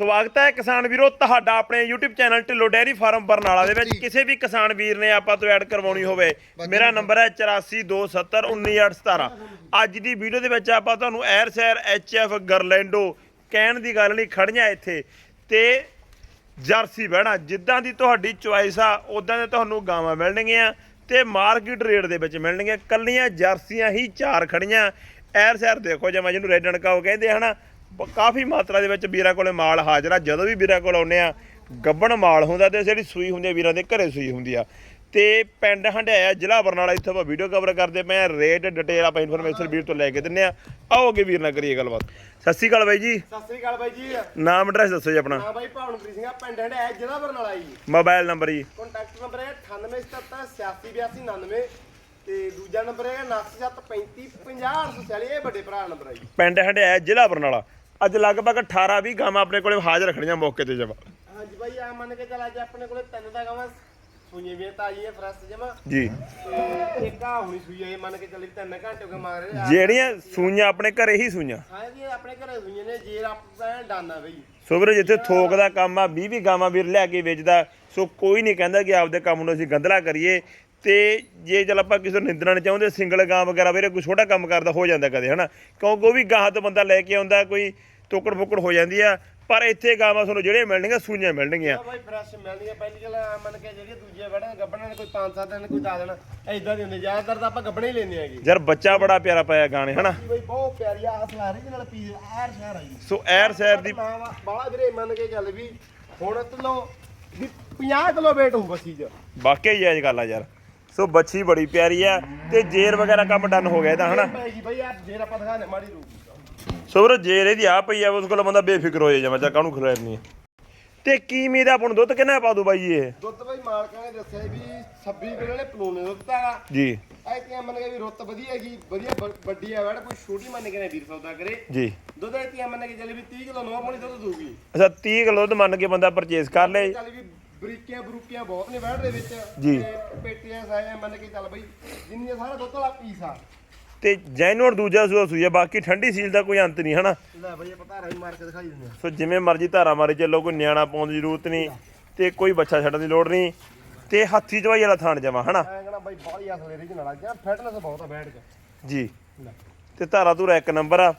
ਸਵਾਗਤ ਹੈ ਕਿਸਾਨ ਵੀਰੋ ਤੁਹਾਡਾ ਆਪਣੇ YouTube channel Dhillon dairy farm Barnala ਦੇ ਵਿੱਚ। ਕਿਸੇ ਵੀ ਕਿਸਾਨ ਵੀਰ ਨੇ ਆਪਾਂ ਤੋਂ ਐਡ ਕਰਵਾਉਣੀ ਹੋਵੇ ਮੇਰਾ ਨੰਬਰ ਹੈ 8427191817 ਅੱਜ ਦੀ ਵੀਡੀਓ ਦੇ ਵਿੱਚ ਆਪਾਂ ਤੁਹਾਨੂੰ ਐਰ ਸ਼ਹਿਰ ਐਚਐਫ ਗਰਲੈਂਡੋ ਕਹਿਣ ਦੀ ਗੱਲ ਨਹੀਂ ਖੜੀਆਂ ਇੱਥੇ। ਤੇ ਜਰਸੀ ਬਹਿਣਾ ਜਿੱਦਾਂ ਦੀ ਤੁਹਾਡੀ ਚੁਆਇਸ ਆ ਉਦਾਂ ਦੇ ਤੁਹਾਨੂੰ ਗਾਵਾਂ ਮਿਲਣਗੀਆਂ ਤੇ ਮਾਰਕੀਟ ਰੇਟ ਦੇ ਵਿੱਚ ਮਿਲਣਗੀਆਂ। ਕੱਲੀਆਂ ਜਰਸੀਆਂ ਹੀ ਚਾਰ ਖੜੀਆਂ ਐਰ ਸ਼ਹਿਰ ਦੇਖੋ ਜਿਵੇਂ ਜਿਹਨੂੰ ਰੈਡ ਅਣਕਾਓ ਕਹਿੰਦੇ ਆ ਹਨਾ? ਕਾਫੀ ਮਾਤਰਾ ਦੇ ਵਿੱਚ ਵੀਰਾਂ ਕੋਲੇ ਮਾਲ ਹਾਜ਼ਰ ਆ। ਜਦੋਂ ਵੀ ਵੀਰਾਂ ਕੋਲ ਆਉਨੇ ਆ ਗੱਬਣ ਮਾਲ ਹੁੰਦਾ ਤੇ ਜਿਹੜੀ ਸੂਈ ਹੁੰਦੀ ਆ ਵੀਰਾਂ ਦੇ ਘਰੇ ਸੂਈ ਹੁੰਦੀ ਆ। ਤੇ ਪਿੰਡ ਹੰਡਿਆਇਆ ਜ਼ਿਲ੍ਹਾ ਬਰਨਾਲਾ ਇੱਥੇ ਆਪਾਂ ਵੀਡੀਓ ਕਵਰ ਕਰਦੇ ਪਏ ਆ। ਰੇਟ ਡਿਟੇਲ ਆਪਾਂ ਇਨਫੋਰਮੇਸ਼ਨ ਵੀਰ ਤੋਂ ਲੈ ਕੇ ਦਿੰਨੇ ਆ। ਆਓ ਅੱਗੇ ਵੀਰ ਨਾਲ ਕਰੀਏ ਗੱਲਬਾਤ। ਸਤਿ ਸ਼੍ਰੀ ਅਕਾਲ ਬਾਈ ਜੀ। ਸਤਿ ਸ੍ਰੀ ਅਕਾਲ ਬਾਈ ਜੀ। ਨਾਮ ਐਡਰੈਸ ਦੱਸੋ ਜੀ ਆਪਣਾ। ਹਾਂ ਬਾਈ ਭਾਵਨਪ੍ਰੀਤ ਸਿੰਘ ਆ ਪਿੰਡ ਹੰਡਿਆ ਜ਼ਿਲ੍ਹਾ ਬਰਨਾਲਾ ਜੀ। ਮੋਬਾਈਲ ਨੰਬਰ ਜੀ। ਕੰਟੈਕਟ ਨੰਬਰ ਹੈ 9877868299 ਤੇ ਦੂਜਾ ਨੰਬਰ ਹੈ 9735500840 ਇਹ ਵੱਡੇ ਭਰਾ ਨੰਬਰ ਹੈ ਜੀ। ਪਿੰਡ ਹੰਡਿਆਇਆ ਜ਼ਿਲ੍ਹਾ ਬਰਨਾਲਾ। ਅੱਜ ਲਗਭਗ 18 20 ਗਾਵਾਂ ਆਪਣੇ ਕੋਲੇ ਹਾਜ਼ਰ ਰੱਖਣੀਆਂ ਮੌਕੇ ਤੇ ਜਮਾ। ਹਾਂਜੀ ਬਾਈ ਆ ਮੰਨ ਕੇ ਚੱਲ ਅੱਜ ਆਪਣੇ ਕੋਲੇ ਤਿੰਨ ਦਾ ਗਾਵਾਂ ਸੁਈਆਂ ਵੀ ਤਾਜੀ ਹੈ ਫਰੈਸ਼ ਜਮਾ। ਜੀ। ਇੱਕ ਆ ਹੁਣੀ ਸੂਈ ਹੈ ਮੰਨ ਕੇ ਚੱਲ ਤਿੰਨ ਘੰਟੇ ਹੋ ਗਏ ਮਾਰ ਰਹੇ ਜਿਹੜੀਆਂ ਸੂਈਆਂ ਆਪਣੇ ਘਰੇ ਹੀ ਸੂਈਆਂ। ਹਾਂ ਜੀ ਆਪਣੇ ਘਰੇ ਸੂਈਆਂ ਨੇ ਜੇ ਆਪਾਂ ਡਾਨਾ ਬਈ। ਸੋ ਵੀਰੇ ਜਿੱਥੇ ਥੋਕ ਦਾ ਕੰਮ ਆ 20 20 ਗਾਵਾਂ ਵੀਰ ਲਿਆ ਕੇ ਵੇਚਦਾ ਸੋ ਕੋਈ ਨਹੀਂ ਕਹਿੰਦਾ ਕਿ ਆਪਦੇ ਕੰਮ ਨੂੰ ਅਸੀਂ ਗੰਦਲਾ ਕਰੀਏ। ਤੇ ਜੇ ਚਲ ਆਪਾਂ ਕਿਸੇ ਨੂੰ ਨਿੰਦਣਾ ਨਹੀਂ ਚਾਹੁੰਦੇ ਸਿੰਗਲ ਗਾਂ ਵਗੈਰਾ ਵੀਰੇ ਕੋਈ ਛੋਟਾ ਕੰਮ ਕਰਦਾ ਹੋ ਜਾਂਦਾ ਕਦੇ ਹਨਾ? ਕਿਉਂਕਿ ਉਹ ਵੀ ਗਾਂ ਤੋਂ ਬੰਦਾ ਲੈ ਕੇ ਆਉਂਦਾ ਕੋਈ ਤੋਕੜ ਫੁਕੜ ਹੋ ਜਾਂਦੀ ਆ। ਪਰ ਇੱਥੇ ਗਾਵਾਂ ਤੁਹਾਨੂੰ ਜਿਹੜੇ ਮਿਲਣਗੀਆਂ ਸੂਈਆਂ ਮਿਲਣਗੀਆਂ। ਬਾਈ ਫਰੈਸ਼ ਮਿਲਦੀਆਂ ਪਹਿਲੀ ਗੱਲ ਮੰਨ ਕੇ ਜਿਹੜੀਆਂ ਦੂਜੀਆਂ ਵੜਾਂ ਗੱਬਣਾ ਨੇ ਕੋਈ 5-7 ਦਿਨ ਕੋਈ 10 ਦਿਨ ਐਦਾਂ ਦੀ ਹੁੰਦੀ। ਜ਼ਿਆਦਾਤਰ ਤਾਂ ਆਪਾਂ ਗੱਬਣੇ ਹੀ ਲੈਂਦੇ ਆਗੇ ਯਾਰ ਬੱਚਾ ਬੜਾ ਪਿਆਰਾ ਪਾਇਆ ਗਾਣੇ ਹਨਾ? ਬਈ ਬਹੁਤ ਪਿਆਰੀ ਆ ਹਸਲਾ ਰਹੀ ਨਾਲ ਪੀ ਆਰ ਸ਼ਹਿਰ ਆਈ। ਸੋ ਐਰ ਸ਼ਹਿਰ ਦੀ ਬਾਲਾ ਵੀਰੇ ਮੰਨ ਕੇ ਚੱਲ ਵੀ ਹੁਣ ਤਲੋ ਵੀ 50 ਕਿਲੋ weight ਹੋਊ ਬੱਸੀ ਚ। ਵਾਕਈ ਜਾਇਜ਼ ਗੱਲ ਆ ਯਾਰ। ਸੋ ਬੱਚੀ ਬੜੀ ਪਿਆਰੀ ਆ ਤੇ ਜੇਰ ਵਗੈਰਾ ਕੰਮ ਡਨ ਹੋ ਗਿਆ ਇਹਦਾ ਹਨਾ? ਪੈਗੀ ਬਈ ਆ ਜੇਰ ਆਪਾਂ ਦਿਖਾਣੇ ਮਾੜੀ ਰੂਪ ਸੋ ਵੀਰੋ ਜੇਰ ਇਹਦੀ ਆ ਪਈ ਆ ਉਸ ਕੋਲ ਬੰਦਾ ਬੇਫਿਕਰ ਹੋ ਜਾਏ ਜਮਾ ਚਾ ਕਾਹਨੂੰ ਖਲੈਰ ਨਹੀਂ ਤੇ ਕੀ ਉਮੀਦ ਆ ਨੂੰ ਦੁੱਧ ਕਿੰਨਾ ਪਾ ਦੂ ਬਾਈ ਇਹ? ਦੁੱਧ ਬਈ ਮਾਲਕਾਂ ਨੇ ਦੱਸਿਆ ਵੀ 26 ਕਿਲੋ ਨੇ ਪਲੂਨੇ ਦੁੱਧ ਹੈਗਾ ਜੀ। ਐਤੀਆਂ ਮੰਨ ਕੇ ਵੀ ਰੁੱਤ ਵਧੀਆ ਹੈਗੀ ਵਧੀਆ ਵੱਡੀ ਆ ਵੜ ਕੋਈ ਛੋਟੀ ਮੰਨ ਕੇ ਨਾ ਵੀਰ ਸੌਦਾ ਕਰੇ। ਜੀ। ਦੁੱਧ ਐਤੀਆਂ ਮੰਨ ਕੇ ਚੱਲ ਵੀ 30 ਕਿਲੋ ਨੋਰਮਲੀ ਦੁੱਧ ਦੂਗੀ ਅੱਛਾ 30 ਕਿਲੋ ਦੁੱਧ ਮੰਨ ਕੇ ਬੰਦਾ ਪਰਚੇਸ ਕਰ ਲੇ। ਚੱਲ ਵੀ ਬਰੀਕੀਆਂ ਬਰੂਕੀਆਂ ਬਹੁਤ ਨੇ ਵੜ ਦੇ ਵਿੱਚ। ਜੀ। ਤੇ ਪੇਟੀਆਂ ਸਾਇਆ ਮੰਨ ਕੇ ਚੱਲ ਬਈ ਜਿੰਨੀਆਂ ਸਾਰਾ ਦੁੱਧ ਵਾਲਾ ਪੀਸ ਆ। ਤੇ ਜੈਨੂਅਰ ਦੂਜਾ ਸੂਆ ਸੂਆ ਬਾਕੀ ਠੰਡੀ ਸੀਲ ਦਾ ਕੋਈ ਅੰਤ ਨਹੀਂ ਹਨਾ? ਲੈ ਬਈ ਆਪਾਂ ਧਾਰਾ ਵੀ ਮਾਰ ਕੇ ਦਿਖਾਈ ਦਿੰਦੇ ਆ ਸੋ ਜਿਵੇਂ ਮਰਜ਼ੀ ਧਾਰਾ ਮਾਰੇ ਚੱਲੋ ਕੋਈ ਨਿਆਣਾ ਪਾਉਣ ਦੀ ਜ਼ਰੂਰਤ ਨਹੀਂ ਤੇ ਕੋਈ ਬੱਚਾ ਛੱਡਣ ਦੀ ਲੋੜ ਨਹੀਂ ਤੇ ਹੱਥੀ ਚਵਾਈ ਵਾਲਾ ਥਾਣ ਜਮਾ ਹਨਾ? ਐਂ ਕਹਣਾ ਬਈ ਬਾਹਲੀ ਅਸਲੇ ਰਹੀ ਨਾਲ ਗਿਆ ਫਿਟਨੈਸ ਬਹੁਤ ਆ ਬੈਠ ਕੇ। ਜੀ। ਤੇ ਧਾਰਾ ਧੂਰਾ ਇੱਕ ਨੰਬਰ ਆ।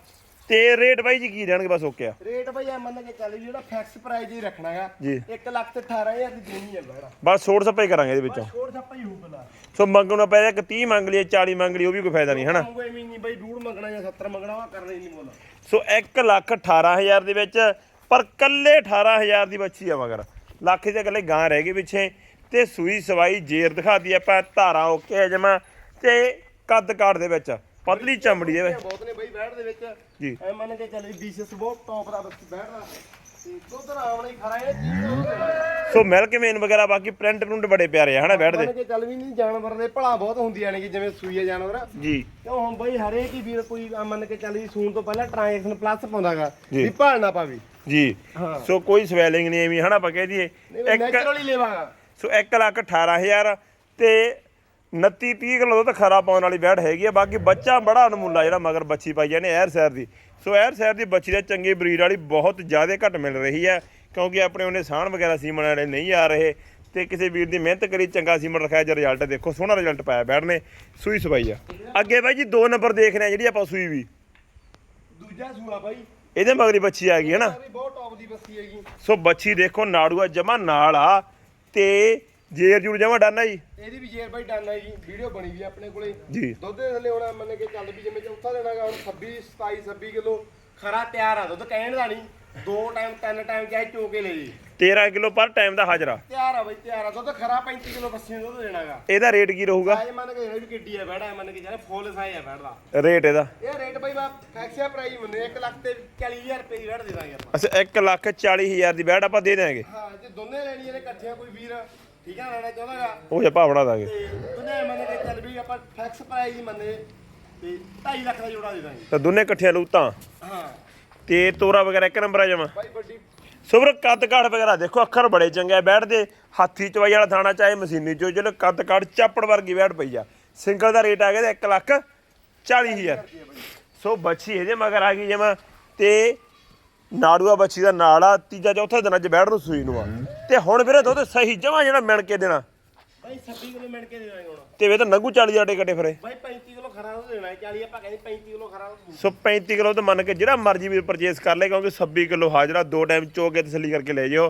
ਤੇ ਰੇਟ ਬਾਈ ਜੀ ਕੀ ਰਹਿਣਗੇ ਬਸ ਓਕੇ ਆ? ਰੇਟ ਬਈ ਐ ਮੰਨ ਕੇ ਚੱਲ ਵੀ ਜਿਹੜਾ ਫਿਕਸ ਪ੍ਰਾਈਸ ਹੀ ਰੱਖਣਾ ਹੈਗਾ ਜੀ। 1 ਲੱਖ ਤੇ 18000 ਦੀ ਦੇਣੀ ਹੈ ਬੈੜਾ ਬਸ ਛੋੜ ਸਪੇ ਕਰਾਂਗੇ ਇਹਦੇ ਵਿੱਚੋਂ। ਛੋੜ ਛੱਪਾ ਹੀ ਹੋਊ ਪਹਿਲਾਂ ਸੋ ਮੰਗਣ ਪੈ ਕਿ 30 ਮੰਗ ਲਈਏ 40 ਮੰਗ ਲਈ ਉਹ ਵੀ ਕੋਈ ਫਾਇਦਾ ਨਹੀਂ ਹਨਾ? ਐਵੇਂ ਨਹੀਂ ਬਈ ਡੂੜ ਮੰਗਣਾ ਜਾਂ 70 ਮੰਗਣਾ ਵਾ ਕਰਨਾ ਹੀ ਨਹੀਂ ਬੋਲਾ ਸੋ 1 ਲੱਖ 18000 ਦੇ ਵਿੱਚ ਪਰ ਕੱਲੇ 18000 ਦੀ ਬੱਚੀ ਆ ਮਗਰ। ਲੱਖ ਦੇ ਕੱਲੇ ਗਾਂ ਰਹਿ ਗਈ ਪਿੱਛੇ ਤੇ ਸੂਈ ਸਵਾਈ ਜੇਰ ਦਿਖਾਦੀ ਆਪਾਂ ਧਾਰਾ ਓਕੇ ਜਮਾ ਤੇ ਕੱਦ ਕਾਠ ਦੇ ਵਿੱਚ। ਪਤਲੀ ਚਮੜੀ ਦੇ ਵਿੱਚ। ਬਹੁਤ ਨੇ ਬਈ ਬੈੜ ਦੇ ਵਿੱਚ। ਜੀ। ਐ ਮੰਨ ਕੇ ਚੱਲ ਵੀ ਬੀਸਸ ਬਹੁਤ ਟੌਪ ਦਾ ਬੱਚੀ ਬੈਠਦਾ ਤੇ ਦੁੱਧ ਰਾਵਣ ਹੀ ਖਰਾ ਇਹ ਚੀਜ਼ ਸੋ ਮਿਲਕ ਮੇਨ ਵਗੈਰਾ ਬਾਕੀ ਪ੍ਰਿੰਟ ਪ੍ਰਿੰਟ ਬੜੇ ਪਿਆਰੇ ਆ ਹਨਾ ਬੈਠਦੇ ਮੰਨ ਕੇ ਚੱਲ ਵੀ ਨਹੀਂ ਜਾਨਵਰ ਦੇ ਭਲਾ ਬਹੁਤ ਹੁੰਦੀਆਂ ਨੇ ਕਿ ਜਿਵੇਂ ਸੂਈ ਆ ਜਾਨਵਰ। ਜੀ। ਕਿਉਂ ਹੁਣ ਬਈ ਹਰੇਕ ਹੀ ਵੀਰ ਕੋਈ ਮੰਨ ਕੇ ਚੱਲ ਵੀ ਸੂਣ ਤੋਂ ਪਹਿਲਾਂ ਟ੍ਰਾਂਜੈਕਸ਼ਨ ਪਲੱਸ ਪਾਉਂਦਾਗਾ। ਵੀ ਭਾਲ ਨਾ ਪਾਵੇ। ਜੀ। ਹਾਂ। ਸੋ ਕੋਈ ਸਵੈਲਿੰਗ ਨਹੀਂ ਐਵੇਂ ਹਨਾ ਆਪਾਂ ਕਹਿ ਦਈਏ। ਇੱਕ ਨੈਚੁਰਲੀ ਲੈਵਾਗਾ। ਸੋ 1 ਲੱਖ 18000 ਤੇ 29 30 ਕਿਲੋ ਤਾਂ ਖਰਾ ਪਾਉਣ ਵਾਲੀ ਬੈੜ ਹੈਗੀ ਆ ਬਾਕੀ ਬੱਚਾ ਬੜਾ ਅਨਮੁੱਲਾ ਜਿਹੜਾ ਮਗਰ ਬੱਚੀ ਪਾਈ ਜਾਂਦੇ ਐਰ ਸੈਰ ਦੀ। ਸੋ ਐਰ ਸੈਰ ਦੀ ਬੱਚੀ ਦਾ ਚੰਗੀ ਬਰੀਡ ਵਾਲੀ ਬਹੁਤ ਜ਼ਿਆਦਾ ਘੱਟ ਮਿਲ ਰਹੀ ਹੈ ਕਿਉਂਕਿ ਆਪਣੇ ਉਹਨੇ ਸਾਣ ਵਗੈਰਾ ਸੀਮਨ ਵਾਲੇ ਨਹੀਂ ਆ ਰਹੇ ਤੇ ਕਿਸੇ ਵੀਰ ਦੀ ਮਿਹਨਤ ਕਰੀ ਚੰਗਾ ਸੀਮਨ ਰਖਾਇਆ ਜੇ ਰਿਜ਼ਲਟ ਦੇਖੋ ਸੋਹਣਾ ਰਿਜ਼ਲਟ ਪਾਇਆ ਬੈੜ ਨੇ ਸੂਈ ਸਵਾਈ ਆ। ਅੱਗੇ ਬਾਈ ਜੀ ਦੋ ਨੰਬਰ ਦੇਖ ਰਹੇ ਆ ਜਿਹੜੀ ਆਪਾਂ ਸੂਈ ਵੀ। ਦੂਜਾ ਸੂਆ ਬਾਈ। ਇਹਦੇ ਮਗਰੀ ਬੱਚੀ ਆ ਗਈ ਹੈ ਨਾ। ਬਹੁਤ ਟੌਪ ਦੀ ਬੱਸੀ ਹੈਗੀ। ਸੋ ਬੱਚੀ ਦੇਖੋ ਨਾੜੂਆ ਜਮਾ ਨਾਲ ਆ ਤੇ ਜੇਰ ਜੂਰ ਜਮਾ ਡਾਨਾ ਜੀ? ਇਹਦੀ ਵੀ ਜੇਰ ਬਾਈ ਡਨ ਹੈ ਜੀ ਵੀਡੀਓ ਬਣੀ ਵੀ ਆਪਣੇ ਕੋਲੇ। ਜੀ। ਦੁੱਧ ਦੇ ਥੱਲੇ ਹੁਣ ਮੰਨ ਕੇ ਚੱਲ ਵੀ ਜਿਵੇਂ ਚੌਥਾ ਦੇਣਾਗਾ ਹੁਣ 26 27 26 ਕਿਲੋ ਖਰਾ ਤਿਆਰ ਆ ਦੁੱਧ ਕਹਿਣ ਦਾ ਨਹੀਂ। ਦੋ ਟਾਈਮ ਤਿੰਨ ਟਾਈਮ ਚਾਹੇ ਚੋਕੇ ਲੈ ਜੀ। 13 ਕਿਲੋ ਪਰ ਟਾਈਮ ਦਾ ਹਾਜ਼ਰਾ। ਤਿਆਰ ਆ ਬਈ ਤਿਆਰ ਆ। ਦੁੱਧ ਖਰਾ 35 ਕਿਲੋ ਬੱਸੀ ਦੁੱਧ ਦੇਣਾਗਾ ਇਹਦਾ ਰੇਟ ਕੀ ਰਹੂਗਾ? ਸਾਈਜ਼ ਮੰਨ ਕੇ ਇਹ ਵੀ ਕਿੱਡੀ ਆ ਬੈੜਾ ਮੰਨ ਕੇ ਚੱਲ ਫੁੱਲ ਸਾਈਜ਼ ਆ ਬੈੜਾ। ਰੇਟ ਇਹਦਾ? ਇਹ ਰੇਟ ਬਈ ਬਾ ਫੈਕਸਿਆ ਪ੍ਰਾਈਸ ਮੰਨੇ 1 ਲੱਖ ਤੇ 40000 ਰੁਪਏ ਦੀ ਬੈੜ ਦੇ ਦਾਂਗੇ ਆਪਾਂ। ਅੱਛਾ 1 ਲੱਖ 40 ਹਜ਼ਾਰ ਦੀ ਬੈਟ ਆਪਾਂ ਦੇ ਦਿਆਂਗੇ। ਹਾਂ ਜੇ ਦੋਨੇ ਲੈਣੀਆਂ ਨੇ ਇਕੱਠੀਆਂ ਕੋਈ ਵੀਰ ਠੀਕ ਆ ਲੈਣਾ ਚਾਹੁੰਦਾਗਾ ਉਹ ਭਾਅ ਬਣਾ ਦਾਂਗੇ। ਤੇ ਦੋਨੇ ਮੰਨ ਕੇ ਚੱਲ ਵੀ ਆਪਾਂ ਫੈਕਸ ਪ੍ਰਾਈਸ ਹੀ ਮੰਨੇ ਤੇ 2.5 ਲੱਖ ਦਾ ਜੋੜਾ ਦੇ ਦਾਂਗੇ। ਤਾਂ ਦੋਨੇ ਇਕੱਠੇ ਲੂ ਤਾਂ ਹਾਂ। ਤੇ ਤੋਰਾ ਵਗੈਰਾ ਇੱਕ ਨੰਬਰ ਆ ਬਾਈ ਵੱਡੀ ਸੁਬਰ ਕੱਦ ਕਾਠ ਵਗੈਰਾ ਦੇਖੋ ਅੱਖਰ ਬੜੇ ਚੰਗੇ ਆ ਬੈਠ ਦੇ ਹਾਥੀ ਚਵਾਈ ਵਾਲਾ ਥਾਣਾ ਚਾਹੇ ਮਸ਼ੀਨੀ ਚੋ ਚਲੋ ਕੱਦ ਕਾਠ ਚਾਪੜ ਵਰਗੀ ਬੈਠ ਪਈ ਆ। ਸਿੰਗਲ ਦਾ ਰੇਟ ਆ ਗਿਆ 1 ਲੱਖ 40 ਹਜ਼ਾਰ। ਸੋ ਬੱਚੀ ਇਹਦੇ ਮਗਰ ਆ ਗਈ ਜਮਾ। ਤੇ ਨਾੜੂਆ ਬੱਚੀ ਦਾ ਨਾਲ ਆ ਤੀਜਾ ਚੌਥਾ ਦਿਨ ਅੱਜ ਬੈਠ ਨੂੰ ਸੂਈ ਨੂੰ ਆ। ਤੇ ਹੁਣ ਵੀਰੇ ਦੁੱਧ ਸਹੀ ਜਮਾ ਜਿਹੜਾ ਮਿਣ ਕੇ ਦੇਣਾ। ਬਾਈ 26 ਕਿਲੋ ਮਿੰਟ ਕੇ ਦੇ ਦਾਂਗੇ ਹੁਣ। ਤੇ ਵੇ ਤਾਂ ਨੰਗੂ 40 ਆਟੇ ਕੱਟੇ ਫਿਰੇ। ਬਾਈ 35 ਕਿਲੋ ਖਰਾ ਦੁੱਧ ਦੇਣਾ ਹੈ 40 ਆਪਾਂ ਕਹਿੰਦੇ 35 ਕਿਲੋ ਖਰਾ ਦੁੱਧ ਸੋ 35 ਕਿਲੋ ਤੇ ਮੰਨ ਕੇ ਜਿਹੜਾ ਮਰਜ਼ੀ ਵੀਰ ਪਰਚੇਸ ਕਰ ਲੇ ਕਿਉਂਕਿ 26 ਕਿਲੋ ਹਾਜ਼ਰਾ ਦੋ ਟਾਈਮ ਚੋ ਕੇ ਤਸੱਲੀ ਕਰਕੇ ਲੈ ਜਿਓ।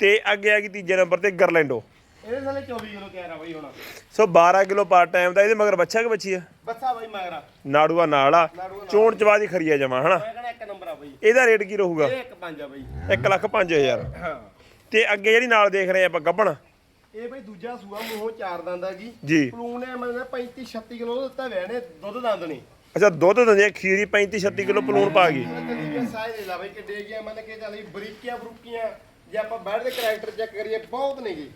ਤੇ ਅੱਗੇ ਆ ਗਈ ਤੀਜੇ ਨੰਬਰ ਤੇ ਗਰਲੈਂਡੋ ਇਹਦੇ ਸਾਲੇ 24 ਕਿਲੋ ਕਹਿ ਬਾਈ ਹੁਣ। ਸੋ 12 ਕਿਲੋ ਪਾਰ ਟਾਈਮ ਦਾ ਇਹਦੇ ਮਗਰ ਬੱਚਾ ਕਿ ਬੱਚੀ ਆ? ਬੱਸਾ ਬਾਈ ਮਗਰਾ ਨਾੜੂਆ ਨਾਲ ਆ। ਚੋਣ ਚਵਾਦੀ ਖਰੀਆ ਜਮਾ ਹਨਾ? ਮੈਂ ਕਹਿੰਦਾ ਇੱਕ ਨੰਬਰ ਆ ਬਾਈ। ਇਹਦਾ ਰੇਟ ਕੀ ਰਹੂਗਾ? ਇਹ ਇੱਕ ਪੰਜ ਆ ਬਾਈ। 1 ਲੱਖ 5000 ਹਾਂ। ਤੇ ਅੱਗੇ ਜਿਹੜੀ ਨਾਲ ਦੇਖ ਰਹੇ ਆਪਾਂ ਗੱਬਣ ਇਹ ਬਈ ਦੂਜਾ ਸੂਆ ਮੂੰਹੋਂ ਚਾਰ ਦੰਦ ਗਈ ਜੀ। ਪਲੂਣ ਨੇ ਮਤਲਬ 35 36 ਕਿਲੋ ਦਿੱਤਾ ਵੈ ਨੇ ਦੁੱਧ ਦੰਦ ਨਹੀਂ ਅੱਛਾ ਦੁੱਧ ਦਿੰਦੇ ਖੀਰੀ 35 36 ਕਿਲੋ ਪਲੂਣ ਪਾ ਗਈ। ਤਲੀਬੇ ਸਾਇ ਦੇ ਲਾ ਬਈ ਕਿੱਡੇ ਗਿਆ ਮੰਨ ਕੇ ਚੱਲ ਵੀ ਬਰੀਕੀਆਂ ਬਰੂਕੀਆਂ ਜੇ ਆਪਾਂ ਬੈਠ ਦੇ ਕੈਰੈਕਟਰ ਚੈੱਕ ਕਰੀਏ ਬਹੁਤ ਨੇਗੇ।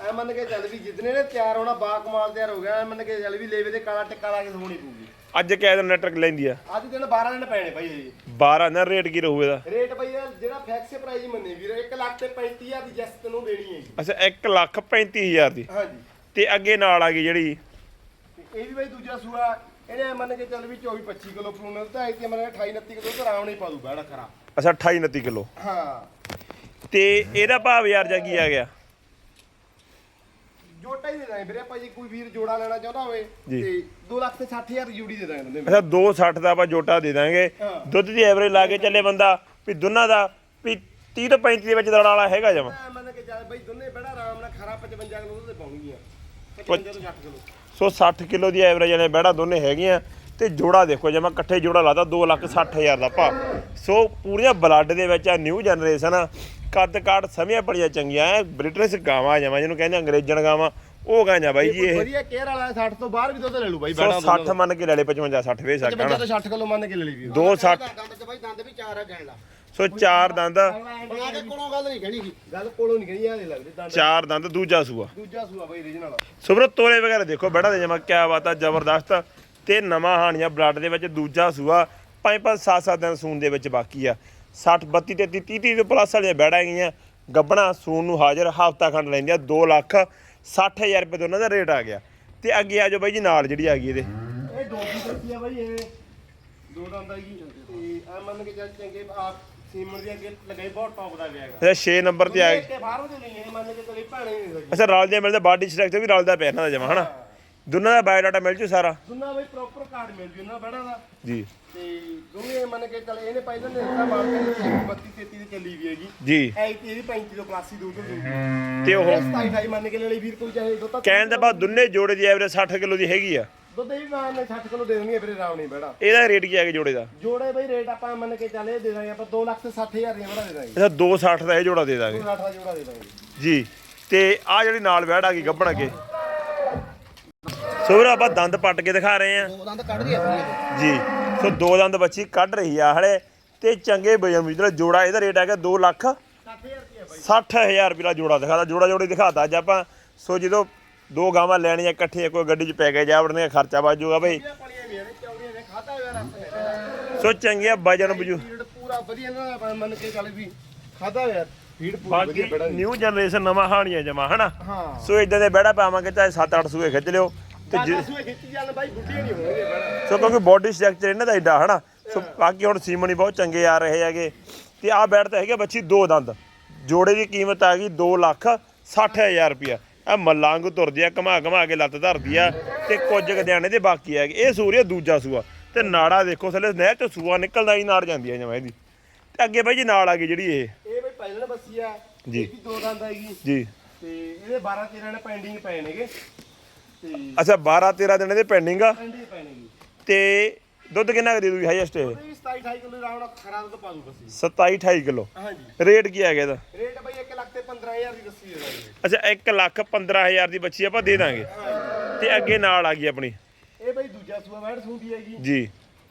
ਐ ਮੰਨ ਕੇ ਚੱਲ ਵੀ ਜਿੱਦਨੇ ਨੇ ਤਿਆਰ ਹੋਣਾ ਬਾ ਕਮਾਲ ਤਿਆਰ ਹੋ ਗਿਆ ਐ ਮੰਨ ਕੇ ਚੱਲ ਵੀ ਲੇਵੇ ਦੇ ਕਾਲਾ ਟਿੱਕਾ ਲਾ ਕੇ ਸੋਣੀ ਪਊਗੀ। ਅੱਜ ਕਿਹ ਦਿਨ ਨੈਟਵਰਕ ਲੈਂਦੀ ਆ? ਅੱਜ ਦਿਨ 12 ਦਿਨ ਪੈਣੇ ਬਾਈ ਜੀ 12 ਨਾ ਰੇਟ ਕੀ ਰਹੂ ਇਹਦਾ? ਰੇਟ ਬਈ ਇਹ ਜਿਹੜਾ ਫੈਕਸ ਪ੍ਰਾਈਸ ਮੰਨੇ ਵੀਰ 1 ਲੱਖ ਤੇ 35000 ਦੀ ਜੈਸ ਤੈਨੂੰ ਦੇਣੀ ਹੈ ਜੀ। ਅੱਛਾ 1 ਲੱਖ 35000 ਦੀ। ਹਾਂਜੀ। ਤੇ ਅੱਗੇ ਨਾਲ ਆ ਗਈ ਜਿਹੜੀ ਤੇ ਇਹ ਵੀ ਬਈ ਦੂਜਾ ਸੂਆ ਇਹਨੇ ਐਂ ਮੰਨ ਕੇ ਚੱਲ ਵੀ 24 25 ਕਿਲੋ ਫਲੂਨ ਦਿੱਤਾ ਹੈ ਤੇ ਮਨ 28 29 ਕਿਲੋ ਤਾਂ ਆਰਾਮ ਨਹੀਂ ਪਾ ਦੂ ਬੈੜਾ ਖਰਾ। ਅੱਛਾ 28 29 ਕਿਲੋ। ਹਾਂ। ਤੇ ਇਹਦਾ ਭਾਵ ਯਾਰ ਜਾ ਕੀ ਆ ਗਿਆ? ਜੋਟਾ ਹੀ ਦੇ ਦਾਂਗੇ ਵੀਰੇ ਆਪਾਂ ਜੇ ਕੋਈ ਵੀਰ ਜੋੜਾ ਲੈਣਾ ਚਾਹੁੰਦਾ ਹੋਵੇ ਜੀ। ਤੇ 2 ਲੱਖ ਤੇ 60000 ਦੀ ਜੋੜੀ ਦੇ ਦਾਂਗੇ ਉਹਦੇ ਅੱਛਾ 260 ਦਾ ਆਪਾਂ ਜੋਟਾ ਦੇ ਦਾਂਗੇ। ਹਾਂ। ਦੁੱਧ ਦੀ ਐਵਰੇਜ ਲਾ ਕੇ ਚੱਲੇ ਬੰਦਾ ਵੀ ਦੋਨਾਂ ਦਾ ਵੀ 30 ਤੋਂ 35 ਦੇ ਵਿੱਚ ਦੌੜ ਵਾਲਾ ਹੈਗਾ ਜਮਾ। ਮੈਂ ਮੰਨ ਕੇ ਚੱਲ ਬਈ ਦੋਨੇ ਬੜਾ ਆਰਾਮ ਨਾਲ ਖਰਾ 55 ਕਿਲੋ ਦੁੱਧ ਤੇ ਪਾਉਣਗੀਆਂ। 55 ਤੋਂ 60 ਕਿਲੋ। ਸੋ 60 ਕਿਲੋ ਦੀ ਐਵਰੇਜ ਵਾਲੇ ਬਹਿੜਾ ਦੋਨੇ ਹੈਗੀਆਂ। ਤੇ ਜੋੜਾ ਦੇਖੋ ਜਮਾ ਇਕੱਠੇ ਜੋੜਾ ਲਾਤਾ 2 ਲੱਖ 60 ਹਜ਼ਾਰ ਦਾ ਭਾ ਸੋ ਪੂਰੀਆਂ ਬਲੱਡ ਦੇ ਵਿੱਚ ਆ ਨਿਊ ਜਨਰੇਸ਼ਨ ਕੱਦ ਕਾਠ ਸਮਿਆਂ ਬੜੀਆਂ ਚੰਗੀਆਂ ਐ ਬ੍ਰਿਟਿਸ਼ ਗਾਵਾਂ ਜਮਾ ਜਿਹਨੂੰ ਕਹਿੰਦੇ ਅੰਗਰੇਜ਼ਣ ਗਾਵਾਂ ਉਹ ਗਾਂ ਬਾਈ ਜੀ ਇਹ ਵਧੀਆ ਕੇਅਰ ਵਾਲਾ 60 ਤੋਂ ਬਾਹਰ ਵੀ ਦੁੱਧ ਲੈ ਲੂ ਬਾਈ ਸੋ 60 ਮੰਨ ਕੇ ਲੈ ਲੈ 55 60 ਵੇ 55 ਸਕਦਾ ਤੋਂ 60 ਕਿਲੋ ਮੰਨ ਕੇ ਲੈ ਲਈ ਵੀਰ। ਦੋ 60 ਦੰਦ ਚ ਬਾਈ ਦੰਦ ਵੀ ਚਾਰ ਆ ਗੈਣ ਲਾ ਸੋ ਚਾਰ ਦੰਦ। ਬਣਾ ਕੇ ਕੋਲੋਂ ਗੱਲ ਨਹੀਂ ਕਹਿਣੀ ਗੱਲ ਕੋਲੋਂ ਨਹੀਂ ਗਈ ਆ ਦੇ ਲੱਗਦੇ ਦੰਦ। ਚਾਰ ਦੰਦ ਦੂਜਾ ਸੂਆ। ਦੂਜਾ ਸੂਆ ਬਾਈ ਰੀਜਨਲ ਸੁਬਰ ਤੋਲੇ ਵਗੈਰਾ ਦੇਖੋ ਬੜਾ ਦੇ ਜਮਾ ਕਿਆ ਬਾਤ ਆ ਜ਼ਬਰਦਸਤ। ਤੇ ਨਵਾਂ ਹਾਣੀਆਂ ਬਲੱਡ ਦੇ ਵਿੱਚ ਦੂਜਾ ਸੂਆ ਪੰਜ ਪੰਜ ਸੱਤ ਸੱਤ ਦਿਨ ਸੂਣ ਦੇ ਵਿੱਚ ਬਾਕੀ ਆ। 60 32 ਤੇ 30 30 ਦੇ ਪਲੱਸ ਵਾਲੀਆਂ ਬੈੜਾਂ ਗਈਆਂ ਗੱਬਣਾ ਸੂਣ ਨੂੰ ਹਾਜ਼ਰ ਹਫਤਾ ਖੰਡ ਲੈਂਦੀਆਂ 2 ਲੱਖ 60000 ਰੁਪਏ ਦੋਨਾਂ ਦਾ ਰੇਟ ਆ ਗਿਆ। ਤੇ ਅੱਗੇ ਆ ਜਾਓ ਬਾਈ ਜੀ ਨਾਲ ਜਿਹੜੀ ਆ ਗਈ ਇਹਦੇ। ਇਹ ਦੋ ਦੀ ਦੱਸੀ ਆ ਬਾਈ ਇਹ ਦੋ ਦੰਦ ਆ। ਜੀ ਤੇ ਆ ਮੰਨ ਕੇ ਚੱਲ ਚੰਗੇ ਆ ਸੀਮਰ ਦੇ ਅੱਗੇ ਲਗਾਈ ਬਹੁਤ ਟੌਪ ਦਾ ਗਿਆ ਹੈਗਾ। ਅੱਛਾ 6 ਨੰਬਰ ਤੇ ਆ ਤੇ ਬਾਹਰੋਂ ਦੇ ਲਈਏ ਇਹ ਮੰਨ ਕੇ ਚੱਲੇ ਭਾਣੇ ਨਹੀਂ ਰਲਦੇ ਮਿਲਦੇ ਬਾਡੀ ਸਟਰਕਚਰ ਵੀ ਰਲਦਾ ਪਿਆ ਇਹਨਾਂ ਦਾ ਜਮਾ ਹਨਾ? ਦੋਨਾਂ ਦਾ ਬਾਇਓਡਾਟਾ ਮਿਲ ਜੂ ਸਾਰਾ? ਦੋਨਾਂ ਬਈ ਪ੍ਰੋਪਰ ਕਾਰਡ ਮਿਲ ਜੂ ਇਹਨਾਂ ਬੜਾ ਦਾ। ਜੀ। ਤੇ ਦੋਵੇਂ ਮੰਨ ਕੇ ਚੱਲ ਇਹਨੇ ਪਹਿਲਾਂ ਨੇ ਦਿੱਤਾ ਮਾਰ ਕੇ 32 33 ਦੀ ਚੱਲੀ ਵੀ ਹੈਗੀ। ਜੀ। ਐ ਤੇ ਇਹਦੀ 35 ਤੋਂ ਪਲੱਸ ਹੀ ਦੋ ਤੋਂ ਤੇ ਉਹ 27 28 ਮੰਨ ਕੇ ਲੈ ਲਈ ਵੀਰ ਕੋਈ ਚਾਹੇ ਦੁੱਧ ਤਾਂ ਕਹਿਣ ਦਾ ਬਾਅਦ ਦੋਨੇ ਜੋੜੇ ਦੀ ਐਵਰੇਜ 60 ਕਿਲੋ ਦੀ ਹੈਗੀ ਆ। ਦੁੱਧ ਵੀ ਮੈਂ 60 ਕਿਲੋ ਦੇ ਦੇਣੀ ਹੈ ਵੀਰੇ ਰਾਮ ਨਹੀਂ ਬੜਾ। ਇਹਦਾ ਰੇਟ ਕੀ ਆ ਗਿਆ ਜੋੜੇ ਦਾ? ਜੋੜੇ ਬਈ ਰੇਟ ਆਪਾਂ ਮੰਨ ਕੇ ਚੱਲੇ ਦੇ ਦਾਂਗੇ ਆਪਾਂ 2 ਲੱਖ ਤੇ 60000 ਦੀਆਂ ਬੜਾ ਦੇ ਦਾਂਗੇ। ਅੱਛਾ 260 ਦਾ ਇਹ ਜੋੜਾ ਦੇ ਦਾਂਗੇ। 2 ਲੱਖ ਦਾ ਜੋੜਾ ਦੇ ਦਾਂਗੇ। ਜੀ। ਤੇ ਆ ਜਿਹੜੀ ਨਾਲ ਵੈੜ ਆ ਗਈ ਅੱਗੇ। ਸੋ ਵੀਰੋ ਆਪਾਂ ਦੰਦ ਪੱਟ ਕੇ ਦਿਖਾ ਰਹੇ ਆ ਦੋ ਦੰਦ ਕੱਢ ਦੀ ਆ ਜੀ ਸੋ ਦੋ ਦੰਦ ਬੱਚੀ ਕੱਢ ਰਹੀ ਆ ਹਲੇ ਤੇ ਚੰਗੇ ਵੀ ਜਿਹੜਾ ਜੋੜਾ ਇਹਦਾ ਰੇਟ ਹੈਗਾ 2 ਲੱਖ 60000 ਰੁਪਏ ਦਾ ਜੋੜਾ ਦਿਖਾਦਾ ਜੋੜਾ ਜੋੜੀ ਦਿਖਾਤਾ ਅੱਜ ਆਪਾਂ। ਸੋ ਜਦੋਂ ਦੋ ਗਾਵਾਂ ਲੈਣੀਆਂ ਇਕੱਠੀਆਂ ਕੋਈ ਗੱਡੀ 'ਚ ਪੈ ਕੇ ਜਾ ਵੜਨੇ ਖਰਚਾ ਵੱਜ ਜਾਊਗਾ ਬਈ। ਸੋ ਚੰਗੀਆਂ ਵਜਨ ਬਜੂ ਪੂਰਾ ਵਧੀਆ ਨਾ ਮੰਨ ਕੇ ਚੱਲ ਵੀ ਖਾਦਾ ਹੋਇਆ ਫੀਡ ਪੂਰਾ ਵਧੀਆ ਬਾਕੀ ਬੜਾ ਨਿਊ ਜਨਰੇਸ਼ਨ ਨਵਾਂ ਹਾਣੀਆਂ ਜਮਾ ਹਨਾ? ਸੋ ਇਦਾਂ ਦੇ ਬਹਿੜਾ ਪਾਵਾਂਗੇ ਚਾਹੇ 7-8 ਸੂਏ ਖਿੱਚ ਲਿਓ। ਤੇ ਜੇ- ਸੂਏ ਖਿੱਚੀ ਚੱਲ ਬਾਈ ਬੁੱਢੀਆਂ ਨਹੀਂ ਹੋਣਗੇ ਬੜਾ ਸੋ ਕਿਉਂਕਿ ਬਾਡੀ ਸਟਰਕਚਰ ਇਹਨਾਂ ਦਾ ਏਡਾ ਹਨਾ? ਸੋ ਬਾਕੀ ਹੁਣ ਸੀਮਨ ਹੀ ਬਹੁਤ ਚੰਗੇ ਆ ਰਹੇ ਹੈਗੇ। ਤੇ ਆਹ ਬੈਡ ਤਾਂ ਹੈਗੇ ਬੱਚੀ ਦੋ ਦੰਦ। ਜੋੜੇ ਦੀ ਕੀਮਤ ਆ ਗਈ 2 ਲੱਖ 60000 ਰੁਪਿਆ ਆ ਮਲਾਂਗ ਤੁਰਦੀ ਆ ਘਮਾ ਘਮਾ ਕੇ ਲੱਤ ਧਰਦੀ ਆ ਤੇ ਕੁਝ ਗਦਿਆਣੇ ਦੇ ਬਾਕੀ ਹੈਗੇ ਇਹ ਸੂਰੀਆ ਦੂਜਾ ਸੂਆ। ਤੇ ਨਾੜਾ ਦੇਖੋ ਥੱਲੇ ਨਹਿਰ ਚੋਂ ਸੂਆ ਨਿਕਲਦਾ ਹੀ ਨਾੜ ਜਾਂਦੀ ਆ ਜਮਾ ਇਹਦੀ। ਤੇ ਅੱਗੇ ਬਾਈ ਜੀ ਨਾਲ ਆ ਗਈ ਜਿਹੜੀ ਇਹ। ਇਹ ਬਈ ਪਹਿਲਾਂ ਬੱਸੀ ਆ। ਜੀ। ਦੋ ਦੰਦ ਆਏਗੀ ਜੀ। ਤੇ ਇਹਦੇ 12 13 ਨੇ ਪੈਂਡਿੰਗ ਪਏ ਨੇਗੇ। ਅੱਛਾ 12 13 ਦਿਨ ਦੇ ਪੈਂਡਿੰਗ ਆ? ਪਏ ਨੇਗੇ ਤੇ ਦੁੱਧ ਕਿੰਨਾ ਕੁ ਦੇ ਦੂਗੀ ਹਾਈਐਸਟ ਉਹਦੇ ਵੀ 27 28 ਕਿਲੋ ਰਾਉਣਾ ਖਰਾ ਦੁੱਧ ਪਾ ਦੂ ਬੱਸੀ 27 28 ਕਿਲੋ। ਹਾਂਜੀ। ਰੇਟ ਕੀ ਹੈਗਾ ਇਹਦਾ? ਰੇਟ ਬਈ 1 ਲੱਖ ਤੇ 15000 ਦੀ ਦੱਸੀ ਦਾਂਗੇ ਅੱਛਾ 1 ਲੱਖ 15000 ਦੀ ਬੱਚੀ ਆਪਾਂ ਦੇ ਦਾਂਗੇ। ਤੇ ਅੱਗੇ ਨਾਲ ਆ ਗਈ ਆਪਣੀ। ਇਹ ਬਈ ਦੂਜਾ ਸੂਆ ਵੈੜ ਸੂੰਦੀ ਹੈਗੀ। ਜੀ।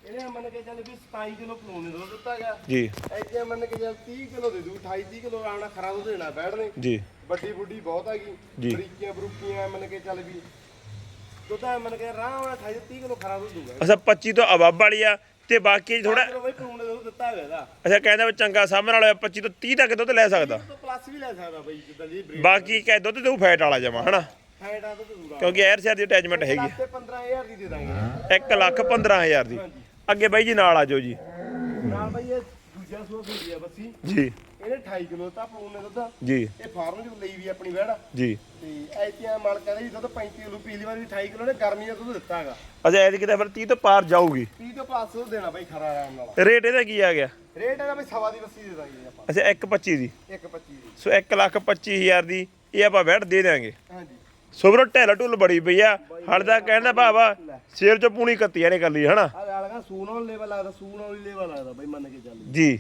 ਇਹਨੇ ਮੰਨ ਕੇ ਚੱਲ ਵੀ 27 ਕਿਲੋ ਪਲੂਨ ਦੇ ਦੁੱਧ ਦਿੱਤਾ ਗਿਆ। ਜੀ। ਐਥੇ ਮੰਨ ਕੇ ਚੱਲ 30 ਕਿਲੋ ਦੇ ਦੂ 28 30 ਕਿਲੋ ਰਾਉਣਾ ਖਰਾ ਦੁੱਧ ਦੇਣਾ ਨੇ। ਜੀ। ਵੱਡੀ ਬੁੱਢੀ ਬਹੁਤ ਹੈਗੀ। ਜੀ। ਬਰੀਕੀਆਂ ਬਰੂਕੀਆਂ ਮੰਨ ਕੇ ਚੱਲ ਵੀ ਦੁੱਧ ਐਂ ਮੰਨ ਕੇ ਆਰਾਮ ਨਾਲ 28 30 ਕਿਲੋ ਖਰਾ ਦੁੱਧ ਦੂਗਾ ਅੱਛਾ 25 ਤੋਂ ਅਬਬ ਵਾਲੀ ਆ ਤੇ ਬਾਕੀ ਥੋੜਾ ਕਿਲੋ ਬਈ ਦੁੱਧ ਦਿੱਤਾ ਹੋਇਆ ਇਹਦਾ। ਅੱਛਾ ਕਹਿੰਦਾ ਵੀ ਚੰਗਾ ਸਾਹਮਣੇ ਵਾਲਾ 25 ਤੋਂ 30 ਤੱਕ ਦੁੱਧ ਲੈ ਸਕਦਾ। ਤੋਂ ਪਲੱਸ ਵੀ ਲੈ ਸਕਦਾ ਬਈ ਜਿੱਦਾਂ ਜੀ ਬਰੀਡ ਬਾਕੀ ਕਹੇ ਦੁੱਧ ਤੇ ਫੈਟ ਵਾਲਾ ਜਮਾ ਹਨਾ? ਫਾਇਦਾ ਦੁੱਧ ਦੂਗਾ ਕਿਉਂਕਿ 에ਅਰ ਸ਼ੇਅਰ ਦੀ ਅਟੈਚਮੈਂਟ ਹੈਗੀ ਤੇ 15000 ਦੀ ਦੇ ਦਾਂਗੇ। 1 ਲੱਖ 15000 ਦੀ। ਅੱਗੇ ਬਾਈ ਜੀ ਨਾਲ ਆ ਜਾਓ ਜੀ। ਨਾਲ ਬਈ ਇਹ ਦੂਜਾ ਸੂਆ ਹੁੰਦੀ ਆ ਬੱਸੀ। ਜੀ। ਇਹਨੇ 28 ਕਿਲੋ ਤਾਂ ਪੂਨ ਨੇ ਦੁੱਧ ਜੀ। ਇਹ ਫਾਰਮ ਚ ਲਈ ਵੀ ਆਪਣੀ ਵੈੜ ਜੀ। ਤੇ ਐਤੀਆਂ ਮਾਲਕਾਂ ਦੇ ਵੀ ਦੁੱਧ 35 ਕਿਲੋ ਪਿਛਲੀ ਵਾਰ ਵੀ 28 ਕਿਲੋ ਨੇ ਗਰਮੀ ਦਾ ਦੁੱਧ ਦਿੱਤਾ ਹੈਗਾ ਅੱਛਾ ਐਦ ਕਿਤੇ ਫਿਰ 30 ਤੋਂ ਪਾਰ ਜਾਊਗੀ। 30 ਤੋਂ ਪਲੱਸ ਦੁੱਧ ਦੇਣਾ ਬਾਈ ਖਰਾ ਆਰਾਮ ਨਾਲ। ਰੇਟ ਇਹਦਾ ਕੀ ਆ ਗਿਆ? ਰੇਟ ਹੈਗਾ ਬਾਈ ਸਵਾ ਦੀ ਬੱਸੀ ਦੇ ਦਾਂਗੇ ਆਪਾਂ। ਅੱਛਾ 125 ਦੀ। 125 ਦੀ। ਸੋ 1 ਲੱਖ 25 ਹਜ਼ਾਰ ਦੀ ਇਹ ਆਪਾਂ ਵੈਟ ਦੇ ਦਿਆਂਗੇ। ਹਾਂਜੀ। ਸੋ ਵੀਰੋ ਢਿੱਲ ਢੁੱਲ ਬੜੀ ਪਈ ਆ। ਹਲ ਦਾ ਕਹਿੰਦਾ ਭਾਵਾ ਸ਼ੇਰ ਚ ਪੂਣੀ ਕੱਤੀਆਂ ਨੇ ਕਰ ਲਈ ਹਨਾ? ਆ ਸੂਨ ਵਾਲਾ ਲੈਵਲ ਲੱਗਦਾ ਸੂਨ ਵਾਲੀ ਲੈਵਲ ਲੱਗਦਾ ਬਾਈ ਮੰਨ ਕੇ ਚੱਲ। ਜੀ।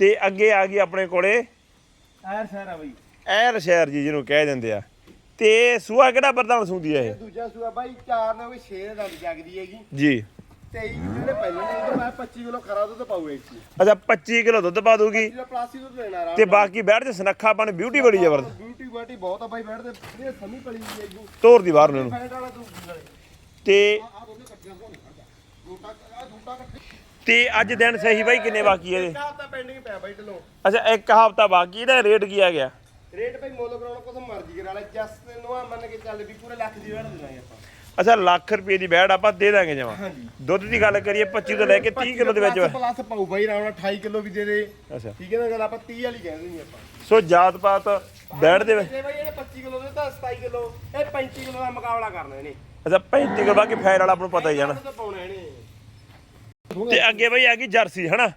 ਤੇ ਅੱਗੇ ਆ ਗਈ ਆਪਣੇ ਕੋਲੇ ਐਰ ਸ਼ਹਿਰ ਆ ਬਾਈ। ਐਰ ਸ਼ਹਿਰ ਜੀ ਜਿਹਨੂੰ ਕਹਿ ਦਿੰਦੇ ਆ। ਤੇ ਸੂਆ ਕਿਹੜਾ ਪ੍ਰਧਾਨ ਸੂੰਦੀ ਆ ਇਹ? ਦੂਜਾ ਸੂਆ ਬਾਈ ਚਾਰ ਨੇ ਵੀ 6 ਦਾ ਜਗਦੀ ਹੈਗੀ। ਜੀ। 23 ਜਿਹੜੇ ਪਹਿਲਾਂ ਨੇ ਉਹ ਮੈਂ 25 ਕਿਲੋ ਖਰਾ ਦੁੱਧ ਪਾਊਗਾ ਇਸ ਚ। ਅੱਛਾ 25 ਕਿਲੋ ਦੁੱਧ ਪਾ ਦੂਗੀ ਜਿਹੜਾ ਪਲਾਸਟਿਕ ਦੁੱਧ ਲੈਣਾ ਆਰਾਮ ਤੇ ਬਾਕੀ ਬੈਠ ਤੇ ਸਨੱਖਾਪਣ ਬਿਊਟੀ ਬੜੀ ਜ਼ਬਰਦਸਤ ਬਿਊਟੀ ਬਾਟੀ ਬਹੁਤ ਆ ਬਾਈ ਬੈਠਦੇ ਇਹ ਸਮੀ ਪਲੀ ਹੈਗੀ। ਤੋਰ ਦੀ ਬਾਹਰ ਨੂੰ ਤੇ ਆ ਦੋਨੇ ਕੱਟੀਆਂ ਹੋਣ ਝੂਟਾ ਆ ਝੂਟਾ ਕੱਟੀ ਤੇ ਅੱਜ ਦਿਨ ਸਹੀ ਬਾਈ ਕਿੰਨੇ ਬਾਕੀ ਇਹਦੇ? ਇੱਕ ਹਫ਼ਤਾ ਪੈਂਡਿੰਗ ਪਿਆ ਬਾਈ ਢਲੋਂ। ਅੱਛਾ ਇੱਕ ਹਫਤਾ ਬਾਕੀ ਇਹਦਾ ਰੇਟ ਕੀ ਆ ਗਿਆ? ਰੇਟ ਭਾਈ ਮੁੱਲ ਕਰਾਉਣਾ ਕੁਛ ਮਰਜ਼ੀ ਕਰਾ ਲੈ ਜਸ ਤੈਨੂੰ ਆ ਮੰਨ ਕੇ ਚੱਲ ਵੀ ਪੂਰੇ ਲੱਖ ਦੀ ਵੜ ਦੇਣਾ ਆਪਾਂ। ਅੱਛਾ ਲੱਖ ਰੁਪਏ ਦੀ ਬੈੜ ਆਪਾਂ ਦੇ ਦਾਂਗੇ ਜਮਾ। ਦੁੱਧ ਦੀ ਗੱਲ ਕਰੀਏ 25 ਤੋਂ ਲੈ ਕੇ 30 ਕਿਲੋ ਦੇ ਵਿੱਚ ਪਲੱਸ ਪਾਉ ਬਾਈ ਰਾਉਣਾ 28 ਕਿਲੋ ਵੀ ਦੇ ਦੇ। ਅੱਛਾ। ਠੀਕ ਹੈ ਨਾ ਗੱਲ ਆਪਾਂ 30 ਵਾਲੀ ਕਹਿ ਦਿੰਦੇ ਆਪਾਂ। ਸੋ ਜਾਤ ਪਾਤ ਬੈੜ ਦੇ ਵਿੱਚ। ਬਾਈ ਇਹਨੇ 25 ਕਿਲੋ ਦੇ ਤਾਂ 27 ਕਿਲੋ ਇਹ 35 ਕਿਲੋ ਦਾ ਮੁਕਾਬਲਾ ਕਰਨਾ ਇਹਨੇ। ਅੱਛਾ 35 ਕਿਲੋ ਬਾਕੀ ਫੈਰ ਵਾਲਾ ਆਪਾਂ ਨੂੰ ਪਤਾ ਹੀ ਜਾਣਾ। ਪਾਉਣਾ ਇਹਨੇ। ਤੇ ਅੱਗੇ ਬਈ ਆ ਗਈ ਜਰਸੀ ਹਨਾ?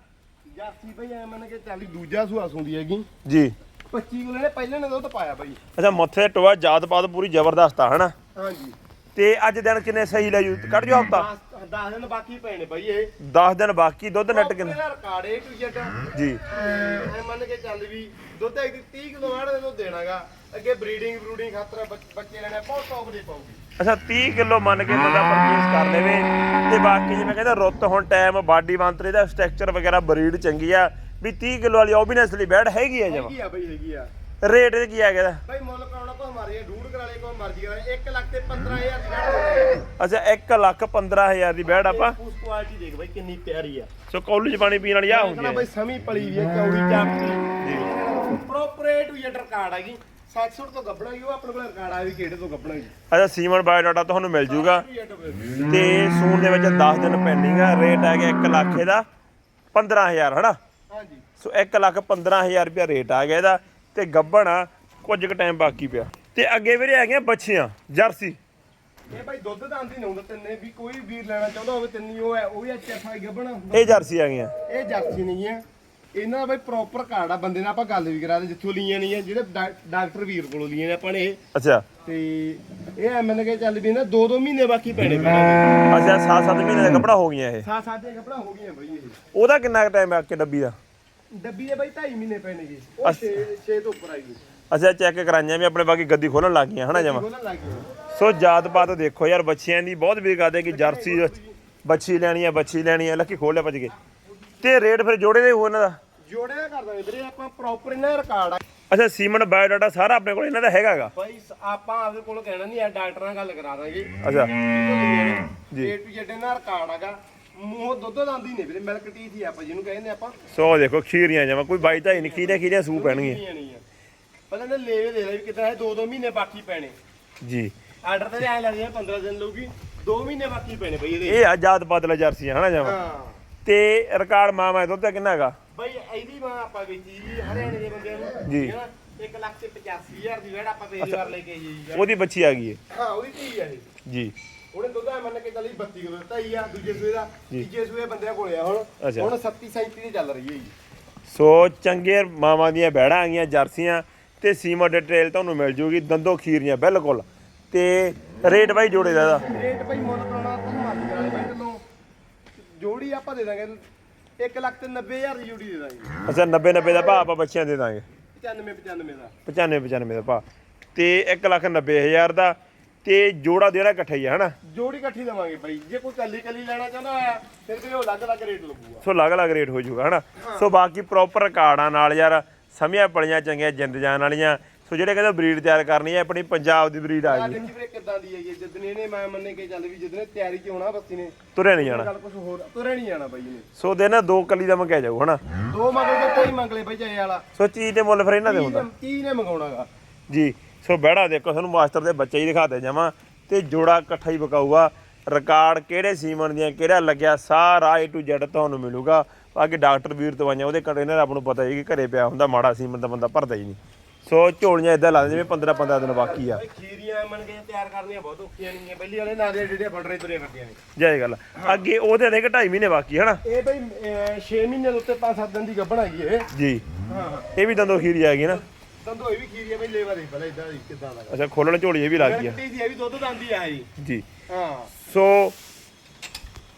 ਜਾਸੀ ਭਾਈ ਐ ਮੰਨ ਕੇ ਚੱਲ ਦੂਜਾ ਸੁਹਾਸ ਹੁੰਦੀ ਹੈਗੀ। ਜੀ। 25 ਕਿਲੋ ਨੇ ਪਹਿਲੇ ਨੇ ਦੁੱਧ ਪਾਇਆ ਬਾਈ। ਅੱਛਾ ਮੱਥੇ ਟੋਆ ਜਾਤ ਪਾਤ ਪੂਰੀ ਜ਼ਬਰਦਸਤ ਆ ਹਨਾ? ਹਾਂਜੀ। ਤੇ ਅੱਜ ਦਿਨ ਕਿੰਨੇ ਸਹੀ ਲੈ ਜੂ ਕੱਢ ਜੋ ਹਫਤਾ 10 ਦਿਨ ਬਾਕੀ ਪਏ ਨੇ ਬਾਈ ਇਹ। 10 ਦਿਨ ਬਾਕੀ ਦੁੱਧ ਨੱਟ ਕਿੰਨੇ ਰਿਕਾਰਡ ਏ ਟੂ ਜੀ। ਐ ਮੰਨ ਕੇ ਚੱਲ ਵੀ ਦੁੱਧ ਇੱਕ 30 ਕਿਲੋ ਦੇ ਦੁੱਧ ਦੇਣਾਗਾ। ਅੱਗੇ ਬਰੀਡਿੰਗ ਬਰੂਡਿੰਗ ਖਾਤਰ ਬੱਚ- ਬੱਚੇ ਲੈਣੇ ਬਹੁਤ ਟੌਪ ਦੀ ਪਾਉਗੀ ਅੱਛਾ 30 ਕਿਲੋ ਮੰਨ ਕੇ ਬੰਦਾ ਪਰਚੇਸ ਕਰ ਲਵੇ। ਤੇ ਬਾਕੀ ਜਿਵੇਂ ਕਹਿੰਦਾ ਰੁੱਤ ਹੁਣ ਟਾਈਮ ਬਾਡੀ ਬੰਤਰੇ ਦਾ ਸਟਰਕਚਰ ਵਗੈਰਾ ਬਰੀਡ ਚੰਗੀ ਆ। ਵੀ 30 ਕਿਲੋ ਵਾਲੀ ਨਸਲੀ ਬੈੜ ਹੈਗੀ ਆ ਜਮਾ। ਹੈਗੀ ਆ ਬਾਈ ਹੈਗੀ ਆ। ਰੇਟ ਇਹ ਕੀ ਆ ਗਿਆ? ਬਾਈ ਮੁੱਲ ਕਰਾਉਣਾ ਕੋ ਮਾਰੀ ਡੂਡ ਕਰਾ ਲੈ ਕੋ ਮਰਜ਼ੀ ਕਰਾ ਲੈ 1 ਲੱਖ ਤੇ 15000 ਦੀ ਵੜ ਅੱਛਾ 1 ਲੱਖ 15000 ਦੀ ਬੈੜ ਆਪਾਂ। ਉਸ ਕੁਆਲਿਟੀ ਦੇਖ ਬਾਈ ਕਿੰਨੀ ਪਿਆਰੀ ਆ। ਸੋ ਕਾਲਜ ਪਾਣੀ ਪੀਣ ਵਾਲੀ ਆ ਹੁੰਦੀ ਬਾਈ ਹੈ ਸਮੀ ਪਲੀ ਵੀ ਹੈ ਚੌੜੀ ਚਾਪੀ ਪ੍ਰੋਪਰੇਟ ਵੀ ਰਿਕਾਰਡ ਹੈਗੀ 700 ਤੋਂ ਗੱਬਣਾ ਹੀ ਉਹ ਆਪਣੇ ਕੋਲ ਰਿਕਾਰਡ ਆ ਵੀ ਕਿਹੜੇ ਤੋਂ ਗੱਬਣਾ ਜੀ ਅੱਛਾ ਸੀਮਨ ਬਾਇਓਡਾਟਾ ਤੁਹਾਨੂੰ ਮਿਲ ਜੂਗਾ। ਤੇ ਸੂਣ ਦੇ ਵਿੱਚ 10 ਦਿਨ ਪੈਂਡਿੰਗ ਆ ਰੇਟ ਆ ਗਿਆ 1 ਲੱਖ ਇਹਦਾ 15000 ਹਨਾ? ਹਾਂਜੀ। ਸੋ 1 ਲੱਖ 15000 ਰੁਪਇਆ ਰੇਟ ਆ ਗਿਆ ਇਹਦਾ ਤੇ ਗੱਬਣ ਆ ਕੁਝ ਕੁ ਟਾਈਮ ਬਾਕੀ ਪਿਆ। ਤੇ ਅੱਗੇ ਵੀਰੇ ਹੈਗੀਆਂ ਬੱਚੀਆਂ ਜਰਸੀ। ਇਹ ਭਾਈ ਦੁੱਧ ਦਾ ਆਂਦੀ ਨਹੀਂ ਹੁੰਦਾ ਤਿੰਨੇ ਵੀ ਕੋਈ ਵੀਰ ਲੈਣਾ ਚਾਹੁੰਦਾ ਹੋਵੇ ਤਿੰਨੀ ਉਹ ਹੈ ਉਹ ਵੀ ਐਚਐਫਆਈ ਗੱਬਣਾ ਇਹ ਜਰਸੀ ਆ ਗਈਆਂ। ਇਹ ਜਰਸੀ ਨਹੀਂ ਹੈ। ਇਹਨਾਂ ਦਾ ਬਈ ਪ੍ਰੋਪਰ ਕਾਰਡ ਆ ਬੰਦੇ ਨਾਲ ਆਪਾਂ ਗੱਲ ਵੀ ਕਰਾ ਦੇ ਜਿੱਥੋਂ ਲੀਆਂ ਨਹੀਂ ਆ ਜਿਹੜੇ ਡਾਕਟਰ ਵੀਰ ਕੋਲੋਂ ਲੀਆਂ ਨੇ ਆਪਾਂ ਨੇ ਇਹ। ਅੱਛਾ। ਤੇ ਇਹ ਐਮਨ ਕੇ ਚੱਲ ਵੀ ਨਾ 2-2 ਮਹੀਨੇ ਬਾਕੀ ਪੈਣੇ ਪੈਣੇ ਅੱਛਾ 7-7 ਮਹੀਨੇ ਦਾ ਕੱਪੜਾ ਹੋ ਗਈਆਂ ਇਹ। ਸਾਤ ਸਾਤ ਦੇ ਕਪੜਾ ਹੋ ਗਈਆਂ ਬਈ ਇਹ। ਉਹਦਾ ਕਿੰਨਾ ਕੁ ਟਾਈਮ ਆ ਕੇ ਡੱਬੀ ਦਾ? ਡੱਬੀ ਦੇ ਬਈ 2.5 ਮਹੀਨੇ ਪੈਣਗੇ ਉਹ 6 6 ਤੋਂ ਉੱਪਰ ਆਈ ਅੱਛਾ ਚੈੱਕ ਕਰਾਈਆਂ ਵੀ ਆਪਣੇ ਬਾਕੀ ਗੱਦੀ ਖੋਲਣ ਲੱਗ ਗਈਆਂ ਹਨਾ ਜਮਾ? ਉਹਨਾਂ ਲੱਗ ਗਏ ਸੋ ਜਾਤ ਪਾਤ ਦੇਖੋ ਯਾਰ ਬੱਚਿਆਂ ਦੀ ਬਹੁਤ ਵੀ ਕਰਦੇ ਕਿ ਜਰਸੀ ਬੱਚੀ ਲੈਣੀ ਆ ਬੱਚੀ ਲੈਣੀ ਆ ਲੱਕੀ ਖੋਲ ਲਿਆ ਭੱਜ ਕੇ। ਤੇ ਰੇਟ ਫਿਰ ਜੋੜੇ ਦੇ ਹੋ ਇਹਨਾਂ ਦਾ? ਜੋੜੇ ਦਾ ਕਰ ਦਾਂਗੇ ਵੀਰੇ ਆਪਾਂ ਪ੍ਰੋਪਰ ਇਹਨਾਂ ਦਾ ਰਿਕਾਰਡ ਆ। ਅੱਛਾ ਸੀਮਨ ਬਾਇਓਡਾਟਾ ਸਾਰਾ ਆਪਣੇ ਕੋਲ ਇਹਨਾਂ ਦਾ ਹੈਗਾਗਾ ਬਾਈ ਸ- ਆਪਾਂ ਆਪਦੇ ਕੋਲ ਕਹਿਣਾ ਨਹੀਂ ਆ ਡਾਕਟਰ ਨਾਲ ਗੱਲ ਕਰਾ ਦਾਂਗੇ। ਅੱਛਾ। ਜੀ। ਏ ਟੂ ਜ਼ੈਡ ਨਾਲ ਰਿਕਾਰਡ ਹੈਗਾ। ਮੂੰਹੋਂ ਦੁੱਧ ਲਾਂਦੀ ਨਹੀਂ ਵੀਰੇ ਮਿਲਕ ਟੀ ਸੀ ਆਪਾਂ ਜਿਹਨੂੰ ਕਹਿੰਦੇ ਆਪਾਂ। ਸੋ ਦੇਖੋ ਖੀਰੀਆਂ ਜਮਾ ਕੋਈ ਬਾਈ ਤਾਂ ਨਹੀਂ ਖੀਰੀਆਂ ਖੀਰੀਆਂ ਸੂ ਪੈਣਗੀਆਂ। ਆ। ਪਹਿਲਾਂ ਇਹਨੇ ਲੇਵੇ ਦੇ ਲੈ ਵੀ ਕਿਤੇ ਹੈ 2-2 ਮਹੀਨੇ ਬਾਕੀ ਪੈਣੇ। ਜੀ। ਆਰਡਰ ਤੇ ਐ ਲੱਗਦੀ ਹੈ 15 ਦਿਨ ਲਊਗੀ 2 ਮਹੀਨੇ ਬਾਕੀ ਪੈਣੇ ਬਈ ਇਹਦੇ। ਇਹ ਆ ਜਾਤ ਬਦਲ ਜਰਸੀਆਂ ਹਨਾ ਜਮਾ? ਹਾਂ। ਤੇ ਰਿਕਾਰਡ ਮਾਮਾ ਦੁੱਧ ਦਾ ਕਿੰਨਾ ਹੈਗਾ? ਬਈ ਇਹਦੀ ਮਾਂ ਆਪਾਂ ਵੇਚੀ ਜੀ ਹਰਿਆਣੇ ਦੇ ਬੰਦਿਆਂ ਨੂੰ। ਜੀ। ਠੀਕ ਹੈ ਨਾ? 1 ਲੱਖ ਤੇ 85000 ਦੀ ਵੈੜ ਆਪਾਂ ਪਹਿਲੀ ਵਾਰ ਲੈ ਕੇ ਆਈ ਜੀ। ਉਹਦੀ ਬੱਚੀ ਆ ਗਈ ਹੈ ਹਾਂ ਉਹਦੀ ਧੀ ਆ ਇਹ। ਜੀ। ਉਹਨੇ ਦੁੱਧ ਐ ਮੰਨ ਕੇ ਚੱਲੀ 32 ਕਿਲੋ ਦਿੱਤਾ ਹੀ ਆ ਦੂਜੇ ਸੂਏ ਦਾ ਤੀਜੇ ਸੂਏ ਬੰਦਿਆਂ ਕੋਲੇ ਆ ਹੁਣ। ਅੱਛਾ। ਹੁਣ 37 37 ਦੀ ਚੱਲ ਰਹੀ ਹੈ ਜੀ। ਸੋ ਚੰਗੇ ਮਾਵਾਂ ਦੀਆਂ ਬੈੜਾਂ ਆ ਗਈਆਂ ਜਰਸੀਆਂ ਤੇ ਸੀਮਾ ਡਿਟੇਲ ਤੁਹਾਨੂੰ ਮਿਲ ਜੂਗੀ ਦੰਦੋ ਖੀਰੀਆਂ ਬਿਲਕੁਲ। ਤੇ ਰੇਟ ਬਾਈ ਜੋੜੇ ਦਾ ਇਹਦਾ। ਰੇਟ ਭਾਈ ਮੁੱਲ ਕਰਾਉਣਾ ਮਰਜ਼ੀ ਕਰਾ ਲੈ ਬਾਈ ਢਿੱਲੋਂ ਜੋੜੀ ਆਪਾਂ ਦੇ ਦਾਂਗੇ 1 ਲੱਖ ਤੇ 90000 ਦੀ ਜੋੜੀ ਦੇ ਦਾਂਗੇ। ਅੱਛਾ 90 90 ਦਾ ਭਾਅ ਆਪਾਂ ਬੱਚਿਆਂ ਦੇ ਦਾਂਗੇ। 95 95 ਦਾ। 95 95 ਦਾ ਭਾਅ। ਤੇ 1 ਲੱਖ 90 ਹਜ਼ਾਰ ਦਾ ਤੇ ਜੋੜਾ ਦੇਣਾ ਇਕੱਠਾ ਹੀ ਆ ਹਨਾ? ਜੋੜੀ ਇਕੱਠੀ ਦੇਵਾਂਗੇ ਬਾਈ। ਜੇ ਕੋਈ ਕੱਲੀ ਕੱਲੀ ਲੈਣਾ ਚਾਹੁੰਦਾ ਆ ਫਿਰ ਵੀ ਉਹ ਅਲੱਗ-ਅਲੱਗ ਰੇਟ ਲੱਗੂਗਾ। ਸੋ ਅਲੱਗ-ਅਲੱਗ ਰੇਟ ਹੋ ਜਾਊਗਾ ਹਨਾ? ਸੋ ਬਾਕੀ ਪ੍ਰੋਪਰ ਰਿਕਾਰਡਾਂ ਨਾਲ ਯਾਰ ਸਮੀਆਂ ਪਲੀਆਂ ਚੰਗੀਆਂ ਜਿੰਦ ਜਾਨ ਵਾਲੀਆਂ ਸੋ ਜਿਹੜੇ ਕਹਿੰਦੇ ਬਰੀਡ ਤਿਆਰ ਕਰਨੀ ਹੈ ਆਪਣੀ ਪੰਜਾਬ ਦੀ ਬਰੀਡ ਆ ਗਈ। ਦੇਖੀ ਵੀਰੇ ਕਿੱਦਾਂ ਦੀ ਹੈਗੀ ਜਿੱਦਣ ਇਹਨੇ ਮੈਂ ਮੰਨੇ ਕੇ ਚੱਲ ਵੀ ਜਿੱਦਣ ਇਹ ਤਿਆਰੀ 'ਚ ਹੋਣਾ ਬੱਸੀ ਨੇ ਤੁਰੇ ਨਹੀਂ ਜਾਣਾ। ਕੁਝ ਹੋਰ ਤੁਰੇ ਨਹੀਂ ਜਾਣਾ ਬਾਈ ਨੇ ਸੋ ਦੇ ਨਾ ਦੋ ਕਲੀ ਦਾ ਮੰਗਿਆ ਜਾਊ ਹਨਾ? ਦੋ ਮੰਗਲੇ ਤਾਂ ਕੋਈ ਮੰਗਲੇ ਬਾਈ ਜਾਏ ਵਾਲਾ। ਸੋ ਚੀਜ਼ ਦੇ ਮੁੱਲ ਫਿਰ ਇਹਨਾਂ ਦੇ ਹੁੰਦਾ। ਕੀ ਨੇ ਮੰਗਾਉਣਾਗਾ? ਜੀ ਸੋ ਬਹਿੜਾ ਦੇਖੋ ਤੁਹਾਨੂੰ ਮਾਸਟਰ ਦੇ ਬੱਚੇ ਹੀ ਦਿਖਾਤੇ ਜਾਵਾਂ। ਤੇ ਜੋੜਾ ਇਕੱਠਾ ਹੀ ਵਿਕਾਊਗਾ ਰਿਕਾਰਡ ਕਿਹੜੇ ਸੀਮਨ ਦੀਆਂ ਕਿਹੜਾ ਲੱਗਿਆ ਸਾਰਾ A to Z ਤੁਹਾਨੂੰ ਮਿਲੂਗਾ। ਬਾਕੀ ਡਾਕਟਰ ਵੀਰ ਦਵਾਈਆਂ ਉਹਦੇ ਕੰਟੇਨਰ ਆਪ ਨੂੰ ਪਤਾ ਹੀ ਕਿ ਘਰੇ ਪਿਆ ਹੁੰਦਾ ਮਾੜਾ ਸੀਮਨ ਤਾਂ ਬੰਦਾ ਭਰਦਾ ਹੀ ਨਹੀਂ। ਸੋ ਝੋਲੀਆਂ ਇਦਾਂ ਲੱਗਦੀਆਂ ਜਿਵੇਂ 15 15 ਦਿਨ ਬਾਕੀ ਆ। ਖੀਰੀਆਂ ਮੰਨ ਕੇ ਤਿਆਰ ਕਰਨੀਆਂ ਬਹੁਤ ਔਖੀਆਂ ਨਹੀਂ ਪਹਿਲੀ ਵਾਲੇ ਨਾਲ ਦੇ ਜਿਹੜੇ ਫੜਰੇ ਤੁਰੇ ਫਿਰਦੀਆਂ ਨੇ ਜੈ ਗੱਲ। ਅੱਗੇ ਉਹਦੇ ਦੇ 2.5 ਮਹੀਨੇ ਬਾਕੀ ਹਨਾ? ਇਹ ਬਈ 6 ਮਹੀਨੇ ਦੇ ਉੱਤੇ 5-7 ਦਿਨ ਦੀ ਗੱਭਣ ਹੈਗੀ ਇਹ। ਜੀ। ਹਾਂ। ਇਹ ਵੀ ਦੰਦੋ ਖੀਰੀ ਆ ਗਈ ਨਾ। ਦੰਦੋਈ ਵੀ ਖੀਰੀ ਆ ਬਈ ਲੇਵਾ ਦੇਖ ਪਹਿਲਾਂ ਇਦਾਂ ਦੀ ਕਿਦਾਂ ਦਾ। ਅੱਛਾ ਖੋਲਣ ਝੋਲੀ ਇਹ ਵੀ ਲੱਗ ਗਈ ਆ। ਦੀ ਇਹ ਵੀ ਦੁੱਧ ਦੰਦੀ ਆ ਜੀ ਜੀ। ਹਾਂ। ਸੋ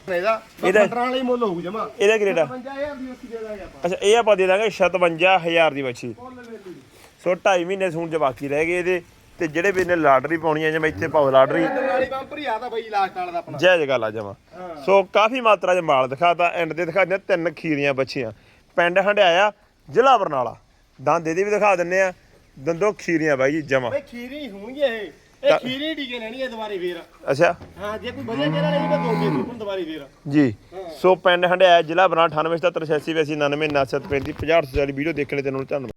ਇਹਦਾ ਇਹਦਾ- 15 ਵਾਲਾ ਹੀ ਮੁੱਲ ਹੋਊ ਜਮਾ। ਇਹਦਾ ਕੀ ਰੇਟ ਆ? 55000 ਦੀ ਉੱਥੇ ਦੇ ਦਾਂਗੇ ਆਪਾਂ। ਅੱਛਾ ਇਹ ਆਪਾਂ ਦੇ ਦਾਂਗੇ 57000 ਦੀ ਬੱਚੀ ਸੋ 2.5 ਮਹੀਨੇ ਸੂਣ ਚ ਬਾਕੀ ਰਹਿ ਗਏ ਇਹਦੇ ਤੇ ਜਿਹੜੇ ਵੀ ਇਹਨੇ ਲਾਟਰੀ ਪਾਉਣੀ ਆ ਜਿਵੇਂ ਇੱਥੇ ਪਾਓ ਲਾਟਰੀ। ਵਾਲੀ ਬੰਪਰ ਹੀ ਆ ਤਾਂ ਬਈ ਲਾਸਟ ਵਾਲਾ ਦਾ ਆਪਣਾ। ਜਾਇਜ਼ ਗੱਲ ਆ ਜਮਾ। ਹਾਂ। ਸੋ ਕਾਫੀ ਮਾਤਰਾ ਚ ਮਾਲ ਦਿਖਾਤਾ ਐਂਡ ਤੇ ਦਿਖਾ ਦਿੰਦੇ ਤਿੰਨ ਖੀਰੀਆਂ ਬੱਚੀਆਂ। ਪਿੰਡ ਹੰਡਿਆਇਆ ਜ਼ਿਲ੍ਹਾ ਬਰਨਾਲਾ। ਦੰਦ ਇਹਦੇ ਵੀ ਦਿਖਾ ਦਿੰਨੇ ਆ ਦੰਦੋ ਖੀਰੀਆਂ ਬਾਈ ਜੀ ਜਮਾ। ਬਈ ਖੀਰੀ ਹੀ ਹੋਣਗੇ ਇਹ ਇਹ ਖੀਰੀ ਟੀਕੇ ਲੈਣੀ ਹੈ ਦੁਬਾਰੇ ਫੇਰ। ਅੱਛਾ। ਹਾਂ ਜੇ ਕੋਈ ਵਧੀਆ ਜਿਹੜਾ ਲੈਣੀ ਤਾਂ ਦੋ ਕੇ ਦੁਬਾਰੇ ਫੇਰ। ਜੀ। ਸੋ ਪਿੰਡ ਹੰਡਿਆਇਆ ਜ਼ਿਲ੍ਹਾ ਬਰਨਾਲਾ 98 77 86 99 97 35 50 60 ਵੀਡੀਓ ਦੇਖਣ ਲਈ ਤੈਨੂੰ ਧੰਨਵਾਦ।